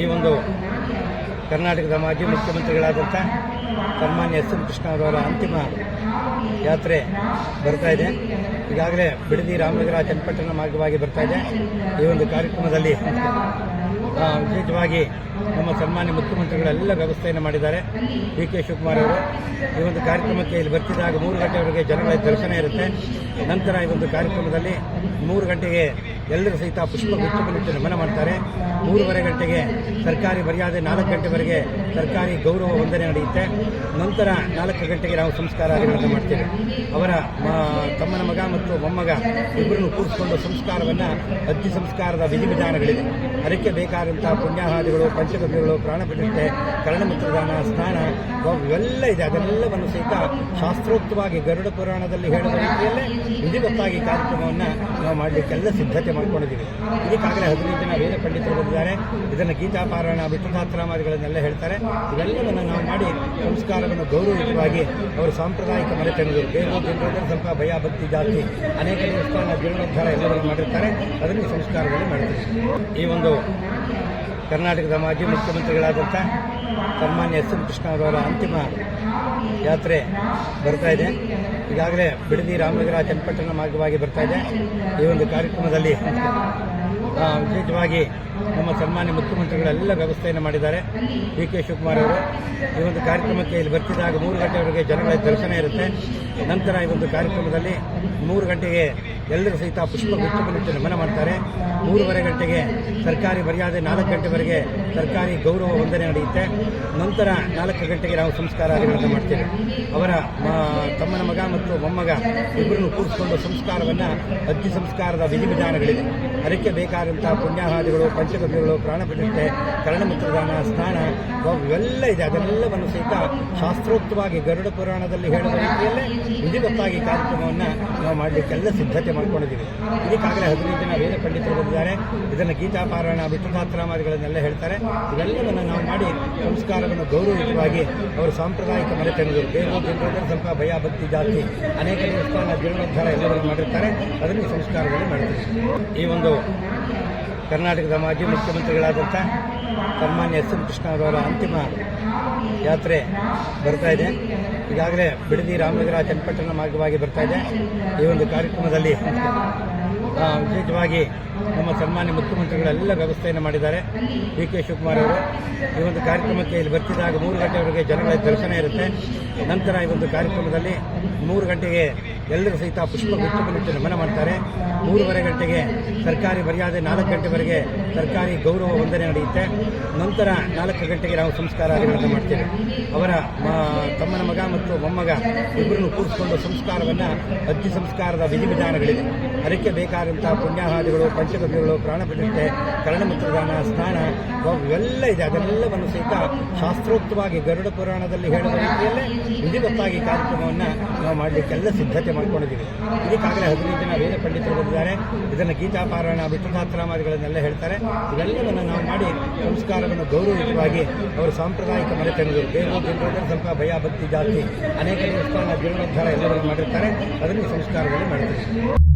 ಈ ಒಂದು ಕರ್ನಾಟಕದ ಮಾಜಿ ಮುಖ್ಯಮಂತ್ರಿಗಳಾದಂಥ ಸನ್ಮಾನ್ಯ ಎಸ್ ಎಂ ಕೃಷ್ಣ ಅವರ ಅಂತಿಮ ಯಾತ್ರೆ ಬರ್ತಾ ಇದೆ. ಈಗಾಗಲೇ ಬಿಡದಿ ರಾಮನಗರ ಚನ್ನಪಟ್ಟಣ ಮಾರ್ಗವಾಗಿ ಬರ್ತಾ ಇದೆ. ಈ ಒಂದು ಕಾರ್ಯಕ್ರಮದಲ್ಲಿ ವಿಶೇಷವಾಗಿ ನಮ್ಮ ಸನ್ಮಾನ್ಯ ಮುಖ್ಯಮಂತ್ರಿಗಳೆಲ್ಲ ವ್ಯವಸ್ಥೆಯನ್ನು ಮಾಡಿದ್ದಾರೆ. ಡಿ ಕೆ ಶಿವಕುಮಾರ್ ಅವರು ಈ ಒಂದು ಕಾರ್ಯಕ್ರಮಕ್ಕೆ ಇಲ್ಲಿ ಬರ್ತಿದ್ದಾಗ ಮೂರು ಗಂಟೆವರೆಗೆ ಜನಗಳ ದರ್ಶನ ಇರುತ್ತೆ. ನಂತರ ಈ ಒಂದು ಕಾರ್ಯಕ್ರಮದಲ್ಲಿ ಮೂರು ಗಂಟೆಗೆ ಎಲ್ಲರೂ ಸಹಿತ ಪುಷ್ಪ ನಮನ ಮಾಡ್ತಾರೆ. ಮೂರುವರೆ ಗಂಟೆಗೆ ಸರ್ಕಾರಿ ಮರ್ಯಾದೆ, ನಾಲ್ಕು ಗಂಟೆವರೆಗೆ ಸರ್ಕಾರಿ ಗೌರವ ವಂದನೆ ನಡೆಯುತ್ತೆ. ನಂತರ ನಾಲ್ಕು ಗಂಟೆಗೆ ನಾವು ಸಂಸ್ಕಾರಗಳನ್ನು ಮಾಡ್ತೇವೆ. ಅವರ ತಮ್ಮನ ಮಗ ಮತ್ತು ಮೊಮ್ಮಗ ಇಬ್ಬರನ್ನು ಕೂರಿಸಿಕೊಂಡು ಸಂಸ್ಕಾರವನ್ನು ಅಜ್ಜಿ ಸಂಸ್ಕಾರದ ವಿಧಿವಿಧಾನಗಳಿದೆ. ಅದಕ್ಕೆ ಬೇಕಾದಂತಹ ಪುಣ್ಯಾಹಾದಿಗಳು ಪಂಚಗವ್ಯಗಳು ಪ್ರಾಣ ಪ್ರತಿಷ್ಠೆ ಕರ್ಣಮಿತ್ರದಾನ ಸ್ನಾನ ಇವೆಲ್ಲ ಇದೆ. ಅದೆಲ್ಲವನ್ನು ಸಹಿತ ಶಾಸ್ತ್ರೋಕ್ತವಾಗಿ ಗರುಡ ಪುರಾಣದಲ್ಲಿ ಹೇಳುವ ರೀತಿಯಲ್ಲೇ ವಿಧಿವತ್ತಾಗಿ ಕಾರ್ಯಕ್ರಮವನ್ನು ನಾವು ಮಾಡಲಿಕ್ಕೆಲ್ಲ ಸಿದ್ಧತೆ ಮಾಡ್ಕೊಂಡಿದ್ದೀವಿ. ಇದಕ್ಕಾಗಲೇ ಹದಿನೈದು ಜನ ವೇದ ಪಂಡಿತರು ಬಂದಿದ್ದಾರೆ ಇದನ್ನು ಗೀತಾಪಾರಾಯಣ ವಿಠಲಾತ್ರಾಮಾದಿಗಳನ್ನೆಲ್ಲ ಹೇಳ್ತಾರೆ. ಇವೆಲ್ಲವನ್ನು ನಾವು ಮಾಡಿ ಸಂಸ್ಕಾರವನ್ನು ಗೌರವಯುತವಾಗಿ ಅವರು ಸಾಂಪ್ರದಾಯಿಕ ಮನೆತನಗಳು. ಜನರಲ್ಲಿ ಸ್ವಲ್ಪ ಭಯ, ಭಕ್ತಿ ಜಾಸ್ತಿ. ಅನೇಕ ದೇವಸ್ಥಾನ, ಜೀರ್ಣೋದ್ಧಾರ ಎಲ್ಲವನ್ನು ಮಾಡಿರ್ತಾರೆ. ಅದನ್ನು ಸಂಸ್ಕಾರದಲ್ಲಿ ಮಾಡ್ತೀವಿ ಈ ಒಂದು ಕರ್ನಾಟಕದ ಮಾಜಿ ಮುಖ್ಯಮಂತ್ರಿಗಳಾದಂಥ ಸನ್ಮಾನ್ಯ ಎಸ್ ಎಂ ಕೃಷ್ಣ ಅವರ ಅಂತಿಮ ಯಾತ್ರೆ ಬರ್ತಾ ಇದೆ. ಈಗಾಗಲೇ ಬಿಡದಿ ರಾಮನಗರ ಚನ್ನಪಟ್ಟಣ ಮಾರ್ಗವಾಗಿ ಬರ್ತಾ ಇದೆ. ಈ ಒಂದು ಕಾರ್ಯಕ್ರಮದಲ್ಲಿ ವಿಶೇಷವಾಗಿ ನಮ್ಮ ಸನ್ಮಾನ್ಯ ಮುಖ್ಯಮಂತ್ರಿಗಳೆಲ್ಲ ವ್ಯವಸ್ಥೆಯನ್ನು ಮಾಡಿದ್ದಾರೆ. ಡಿ ಕೆ ಶಿವಕುಮಾರ್ ಅವರು ಈ ಒಂದು ಕಾರ್ಯಕ್ರಮಕ್ಕೆ ಇಲ್ಲಿ ಬರ್ತಿದ್ದಾಗ ಮೂರು ಗಂಟೆವರೆಗೆ ಜನಗಳ ದರ್ಶನ ಇರುತ್ತೆ. ನಂತರ ಈ ಒಂದು ಕಾರ್ಯಕ್ರಮದಲ್ಲಿ ಮೂರು ಗಂಟೆಗೆ ಎಲ್ಲರೂ ಸಹಿತ ಪುಷ್ಪ ಗುಚ್ಚವನ್ನು ನಮನ ಮಾಡ್ತಾರೆ. ಮೂರುವರೆ ಗಂಟೆಗೆ ಸರ್ಕಾರಿ ಮರ್ಯಾದೆ, ನಾಲ್ಕು ಗಂಟೆವರೆಗೆ ಸರ್ಕಾರಿ ಗೌರವ ವಂದನೆ ನಡೆಯುತ್ತೆ. ನಂತರ ನಾಲ್ಕು ಗಂಟೆಗೆ ನಾವು ಸಂಸ್ಕಾರಗಳನ್ನು ಮಾಡ್ತೇವೆ. ಅವರ ತಮ್ಮನ ಮಗ ಮತ್ತು ಮೊಮ್ಮಗ ಇಬ್ಬರನ್ನು ಕೂರಿಸಿಕೊಂಡು ಸಂಸ್ಕಾರವನ್ನು ಅಜ್ಜಿ ಸಂಸ್ಕಾರದ ವಿಧಿವಿಧಾನಗಳಿದೆ. ಅದಕ್ಕೆ ಬೇಕಾದಂತಹ ಪುಣ್ಯಾಹಾದಿಗಳು ಪಂಚಗವ್ಯಗಳು ಪ್ರಾಣ ಪ್ರತಿಷ್ಠೆ ಕರ್ಣಮಿತ್ರದಾನ, ಸ್ನಾನ ಇವೆಲ್ಲ ಇದೆ. ಅದೆಲ್ಲವನ್ನು ಸಹಿತ ಶಾಸ್ತ್ರೋಕ್ತವಾಗಿ ಗರುಡ ಪುರಾಣದಲ್ಲಿ ಹೇಳುವ ರೀತಿಯಲ್ಲೇ ವಿಧಿವತ್ತಾಗಿ ಕಾರ್ಯಕ್ರಮವನ್ನು ನಾವು ಮಾಡಲಿಕ್ಕೆಲ್ಲ ಸಿದ್ಧತೆ ಮಾಡ್ಕೊಂಡಿದ್ದೀವಿ. ಇದಕ್ಕಾಗಲೇ ಹದಿನೈದು ಜನ ವೇದ ಪಂಡಿತರು ಬಂದಿದ್ದಾರೆ ಇದನ್ನು ಗೀತಾಪಾರಾಯಣ ವಿಠಲಾತ್ರಾಮಾದಿಗಳನ್ನೆಲ್ಲ ಹೇಳ್ತಾರೆ. ಇವೆಲ್ಲವನ್ನು ನಾವು ಮಾಡಿ ಸಂಸ್ಕಾರವನ್ನು ಗೌರವಯುತವಾಗಿ ಅವರು ಸಾಂಪ್ರದಾಯಿಕ ಮನೆತನಗಳು ಬೇರೆ ಜನರಲ್ಲಿ ಸ್ವಲ್ಪ ಭಯ, ಭಕ್ತಿ ಜಾಸ್ತಿ ಅನೇಕ ದೇವಸ್ಥಾನ ಜೀರ್ಣೋದ್ಧಾರ ಎಲ್ಲವನ್ನು ಮಾಡಿರ್ತಾರೆ. ಅದನ್ನು ಸಂಸ್ಕಾರಗಳು ಮಾಡ್ತೀವಿ ಈ ಒಂದು ಕರ್ನಾಟಕದ ಮಾಜಿ ಮುಖ್ಯಮಂತ್ರಿಗಳಾದಂಥ ಸನ್ಮಾನ್ಯ ಎಸ್ ಎಂ ಕೃಷ್ಣ ಅವರ ಅಂತಿಮ ಯಾತ್ರೆ ಬರ್ತಾ ಇದೆ. ಈಗಾಗಲೇ ಬಿಡದಿ ರಾಮನಗರ ಚನ್ನಪಟ್ಟಣ ಮಾರ್ಗವಾಗಿ ಬರ್ತಾ ಇದೆ. ಈ ಒಂದು ಕಾರ್ಯಕ್ರಮದಲ್ಲಿ ವಿಶೇಷವಾಗಿ ನಮ್ಮ ಸನ್ಮಾನ್ಯ ಮುಖ್ಯಮಂತ್ರಿಗಳೆಲ್ಲ ವ್ಯವಸ್ಥೆಯನ್ನು ಮಾಡಿದ್ದಾರೆ. ಡಿ ಕೆ ಶಿವಕುಮಾರ್ ಅವರು ಈ ಒಂದು ಕಾರ್ಯಕ್ರಮಕ್ಕೆ ಇಲ್ಲಿ ಬರ್ತಿದ್ದಾಗ ಮೂರು ಗಂಟೆವರೆಗೆ ಜನಗಳ ದರ್ಶನ ಇರುತ್ತೆ. ನಂತರ ಈ ಒಂದು ಕಾರ್ಯಕ್ರಮದಲ್ಲಿ ಮೂರು ಗಂಟೆಗೆ ಎಲ್ಲರೂ ಸಹಿತ ಪುಷ್ಪ ಗುಚ್ಚವನ್ನು ನಮನ ಮಾಡ್ತಾರೆ. ಮೂರುವರೆ ಗಂಟೆಗೆ ಸರ್ಕಾರಿ ಮರ್ಯಾದೆ, ನಾಲ್ಕು ಗಂಟೆವರೆಗೆ ಸರ್ಕಾರಿ ಗೌರವ ವಂದನೆ ನಡೆಯುತ್ತೆ. ನಂತರ ನಾಲ್ಕು ಗಂಟೆಗೆ ನಾವು ಸಂಸ್ಕಾರಗಳನ್ನು ಮಾಡ್ತೇವೆ. ಅವರ ತಮ್ಮನ ಮಗ ಮತ್ತು ಮೊಮ್ಮಗ ಇಬ್ಬರನ್ನು ಕೂರಿಸಿಕೊಂಡು ಸಂಸ್ಕಾರವನ್ನು ಅಜ್ಜಿ ಸಂಸ್ಕಾರದ ವಿಧಿವಿಧಾನಗಳಿದೆ. ಅದಕ್ಕೆ ಬೇಕಾದಂತಹ ಪುಣ್ಯಾಹಾದಿಗಳು ಪಂಚಗವ್ಯಗಳು ಪ್ರಾಣ ಪ್ರತಿಷ್ಠೆ ಕರ್ಣಮಿತ್ರದಾನ ಸ್ನಾನ ಇವೆಲ್ಲ ಇದೆ. ಅದೆಲ್ಲವನ್ನು ಸಹಿತ ಶಾಸ್ತ್ರೋಕ್ತವಾಗಿ ಗರುಡ ಪುರಾಣದಲ್ಲಿ ಹೇಳುವ ರೀತಿಯಲ್ಲೇ ವಿಧಿವತ್ತಾಗಿ ಕಾರ್ಯಕ್ರಮವನ್ನು ನಾವು ಮಾಡಲಿಕ್ಕೆಲ್ಲ ಸಿದ್ಧತೆ ಮಾಡ್ಕೊಂಡಿದ್ದೀವಿ. ಇದಕ್ಕಾಗಲೇ ಹದಿನೈದು ಜನ ವೇದ ಪಂಡಿತರು ಬಂದಿದ್ದಾರೆ. ಇದನ್ನು ಗೀತಾಪಾರಾಯಣ ವಿಠಲಾತ್ರಾಮಾದಿಗಳನ್ನೆಲ್ಲ ಹೇಳ್ತಾರೆ. ಇವೆಲ್ಲವನ್ನು ನಾವು ಮಾಡಿ ಸಂಸ್ಕಾರವನ್ನು ಗೌರವಯುತವಾಗಿ ಅವರು ಸಾಂಪ್ರದಾಯಿಕ ಮನೆತನಗಳು. ಜನರಲ್ಲಿ ಸ್ವಲ್ಪ ಭಯ, ಭಕ್ತಿ, ಜಾಸ್ತಿ. ಅನೇಕ ದೇವಸ್ಥಾನ, ಜೀರ್ಣೋದ್ಧಾರ ಎಲ್ಲವನ್ನು ಮಾಡಿರ್ತಾರೆ. ಅದನ್ನು ಸಂಸ್ಕಾರದಲ್ಲಿ ಮಾಡ್ತೀವಿ